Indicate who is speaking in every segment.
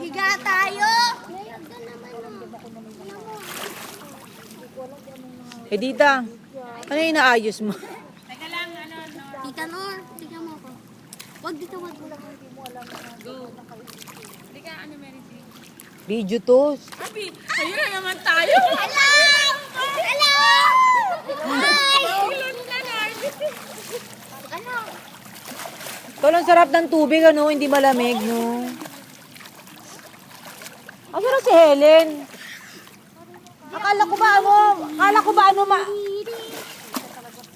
Speaker 1: Higa tayo!
Speaker 2: Eh, Dita, ano yung inaayos mo?
Speaker 1: Tita Nor, tingnan mo ako. Wag dito, wag mo.
Speaker 2: Video to.
Speaker 3: Ayun na naman tayo.
Speaker 1: Hello! Hello! Hi! Ano?
Speaker 2: Tol, ang sarap ng tubig, ano? Hindi malamig, no? Asa na si Helen? Akala ko ba ano? Akala ko ba ano ma...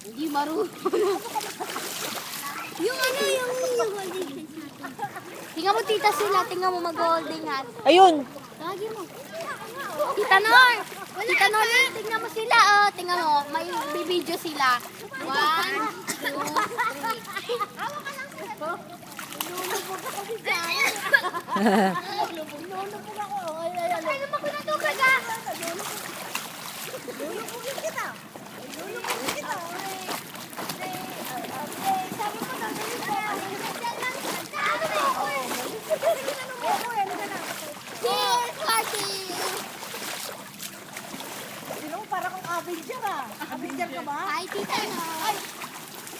Speaker 1: Hindi marunong. yung ano, yung, yung holding hands natin. Tingnan mo tita sila, tingnan mo mag-holding hands.
Speaker 2: Ayun.
Speaker 1: Lagi mo. Tita Nor! Tita Nor, tingnan mo sila. Oh, tingnan mo, may bibidyo sila. One, two, three. Nulubog ako bigla. Nulubog ako. Ay, ay, ay. Ay, lumaki na tubig ah. Nulubogin kita. Nulubogin kita. Ay, ay, ay, sabi mo na, Cheers, party!
Speaker 4: Sino para kang Avenger ah. Avenger ka ba?
Speaker 1: Hi, tita na. Ay!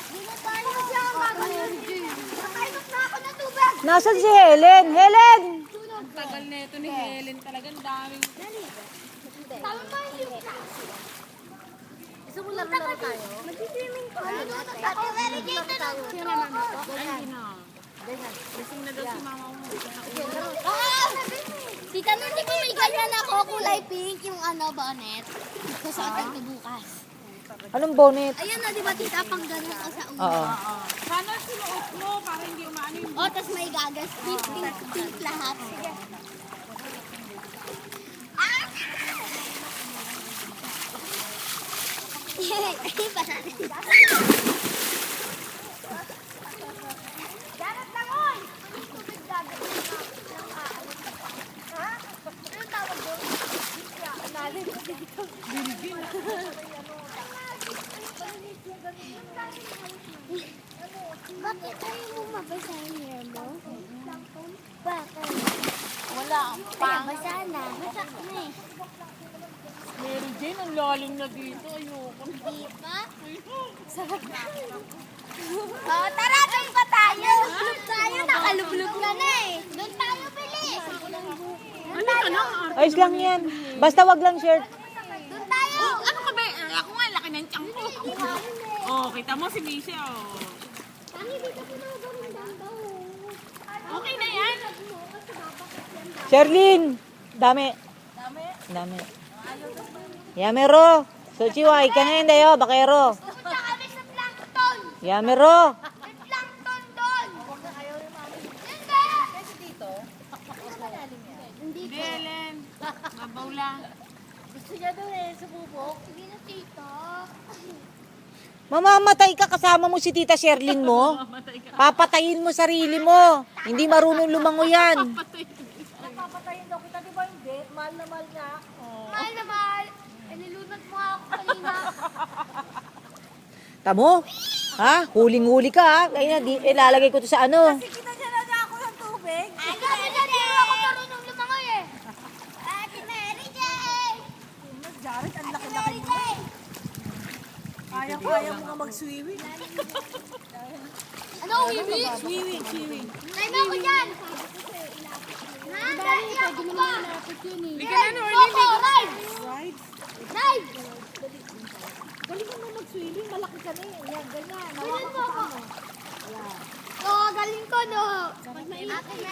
Speaker 1: Hindi na tayo siya magaling. Nakainom na ako ng tubig.
Speaker 2: Nasaan si Helen? Helen!
Speaker 3: Tagal na ito ni Helen talaga. Ang daming...
Speaker 1: Tama ba yung
Speaker 4: Gusto mo laro laro tayo?
Speaker 1: Mag-swimming ko. Ate, very gay na lang. Sino naman ito?
Speaker 3: Ay, na. Lasing na daw si mama mo.
Speaker 1: Ah! Tita, nun, di ba may ganyan ako kulay pink yung ano, bonnet? Sasuotin ko bukas.
Speaker 2: Anong bonnet?
Speaker 1: Ayan na, di ba tita, pang ganun ko sa ulo.
Speaker 2: Oo.
Speaker 3: Sana sinuot mo para hindi yung...
Speaker 1: Oh, tas may gagas. Pink, pink, pink lahat. Ah! Natin. Darat lang, oy! Tubig dagat. Ha? Anong tawag doon? Lalim. Bakit ayaw mo mabasa yung hair mo? Bakit?
Speaker 3: Wala.
Speaker 1: Kaya basa na. Basa na eh.
Speaker 3: Mary Jane, ang lalim na dito. Ayoko.
Speaker 1: Di ba? Sarap na. Oh, tara, doon pa tayo. Doon tayo, nakalublog na na eh. Doon tayo, bilis.
Speaker 3: Ano ka na?
Speaker 2: Ayos lang yan. Basta wag lang shirt.
Speaker 1: Doon tayo.
Speaker 3: Ano ka ba? Eh, Ako nga, laki ng tiyang ko. Oh, kita mo si Misha, oh.
Speaker 1: Tangi, dito ko na gawin daw.
Speaker 3: Okay na yan.
Speaker 2: Sherlyn! Dami. Dami? Yamero. Sochiwa, ikanin dayo, bakero.
Speaker 1: Kami sa plankton.
Speaker 2: Yamero.
Speaker 1: May plankton doon. Hindi.
Speaker 3: Hindi, Helen. Mabaw lang.
Speaker 4: Gusto niya doon eh, sububok.
Speaker 1: Hindi na tito.
Speaker 2: Mamamatay ka kasama mo si Tita Sherlyn mo. Papatayin mo sarili mo. Hindi marunong lumango yan.
Speaker 4: Napapatayin daw kita, di ba hindi? Mahal na mahal niya ako.
Speaker 1: Mahal na mahal. Eh, nilunod mo ako kanina.
Speaker 2: Tamo? Ha? Huling-huli ka ha? Kaya na, di, ilalagay ko to sa ano.
Speaker 4: Kita niya na ako ng tubig.
Speaker 1: Ano, ano, di ako marunong lumangoy eh. Ate Mary Jane!
Speaker 4: Mas Jared, ang laki-laki
Speaker 1: Mary
Speaker 4: mo.
Speaker 1: Jane!
Speaker 4: Kaya-kaya mo nga mag-swimming.
Speaker 1: Ano, Wiwi?
Speaker 4: Swimming, swimming.
Speaker 1: Tayo mo ako dyan! Ha? Dali ako ba?
Speaker 3: Lika na, Norly.
Speaker 1: Coco, ride!
Speaker 4: Right?
Speaker 1: Ride!
Speaker 4: Galing mo mag-swimming, malaki ka na eh. Yan, ganyan.
Speaker 1: Galing ko ako. Oo, galing ko no. Ate Mary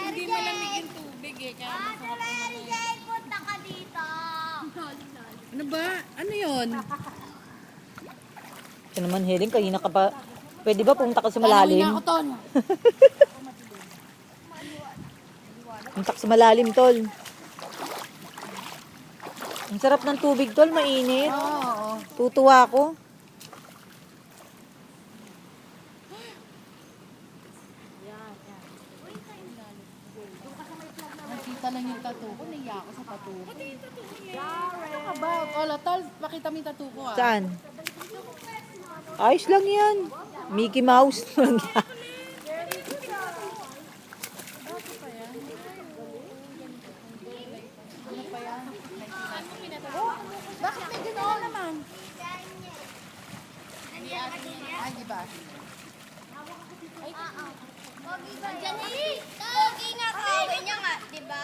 Speaker 3: Hindi malamig yung tubig eh. Kaya
Speaker 1: Ate Mary Jane, punta ka dito.
Speaker 3: Ano ba? Ano yun?
Speaker 2: Ito naman, Helen, kanina ka pa. Pwede ba pumunta ka sa malalim?
Speaker 3: Ton.
Speaker 2: Pumunta ka sa malalim, tol. Ang sarap ng tubig, tol. Mainit.
Speaker 3: Oo.
Speaker 2: Tutuwa ako.
Speaker 3: Nakita lang yung tattoo ko. Naiya ako sa tattoo ko. Ano ka ba? Ola, tol, pakita mo yung tattoo ko ah.
Speaker 2: Saan? Ayos lang yan. Mickey Mouse lang yan.
Speaker 3: Ay, di ba?
Speaker 1: Ay, Pogi ba? Pogi nga, pwede niya nga, di ba?